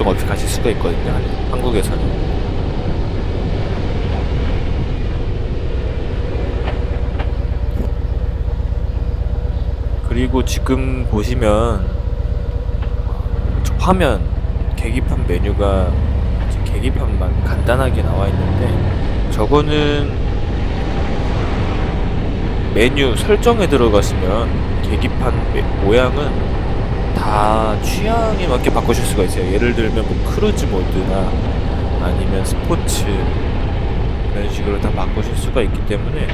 걱정 없이 가실 수가 있거든요. 한국에서는. 그리고 지금 보시면 저 화면 계기판 메뉴가 계기판만 간단하게 나와 있는데 저거는 메뉴 설정에 들어가시면 계기판 메- 모양은 다 취향에 맞게 바꾸실 수가 있어요. 예를 들면 뭐 크루즈 모드나 아니면 스포츠 이런 식으로 다 바꾸실 수가 있기 때문에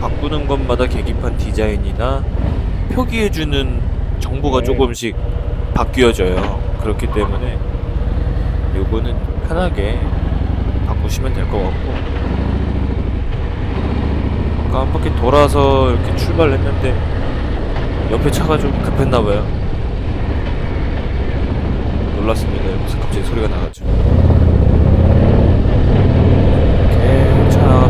바꾸는 것마다 계기판 디자인이나 표기해주는 정보가 네. 조금씩 바뀌어져요. 그렇기 때문에 요거는 편하게 바꾸시면 될 것 같고 아까 한 바퀴 돌아서 이렇게 출발했는데 옆에 차가 좀 급했나봐요. 놀랐습니다. 여기서 갑자기 소리가 나가지고 아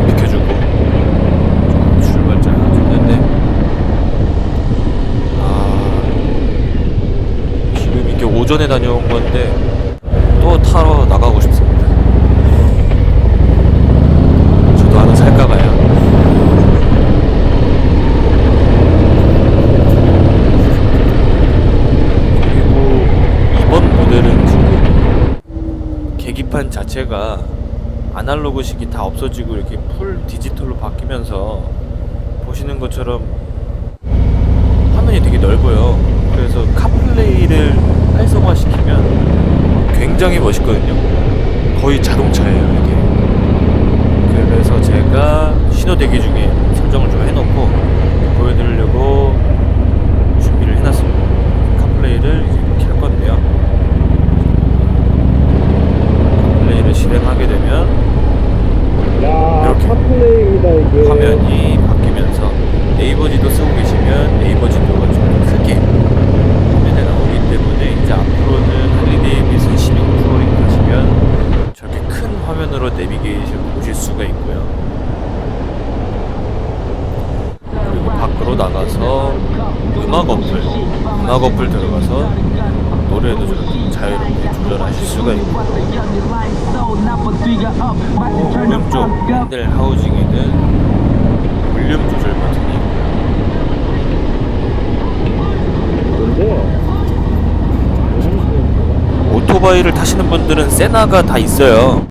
오전에 다녀온 건데 또 타러 나가고 싶습니다. 저도 하나 살까 봐요. 그리고 이번 모델은 지금 계 기판 자체가 아날로그식이 다 없어지고 이렇게 풀 디지털로 바뀌면서 보시는 것처럼 화면이 되게 넓어요. 그래서 카플레이를 활성화시키면 굉장히 멋있거든요. 거의 자동차예요, 이게. 그래서 제가 신호 대기 중에 설정을 좀 해놓고 보여드리려고 준비를 해놨습니다. 카플레이를 이제 이렇게 할 건데요. 카플레이를 실행하게 되면 야, 이렇게 이게. 화면이 바뀌면서 네이버지도 쓰고 계시면 네이버지도가 좀더 크게 화면에 나오기 때문에 이제 앞으로는 할리 데이 비슨 16 프로링 가시면 저렇게 큰 화면으로 내비게이션 보실 수가 있고요. 그리고 밖으로 나가서 음악 어플, 음악 어플 들어가서 노래도 저렇게 자유롭게 조절하실 수가 있고 오른쪽 핸들 하우징에는 볼륨 조절 버튼이 오토바이를 타시는 분들은 세나가 다 있어요.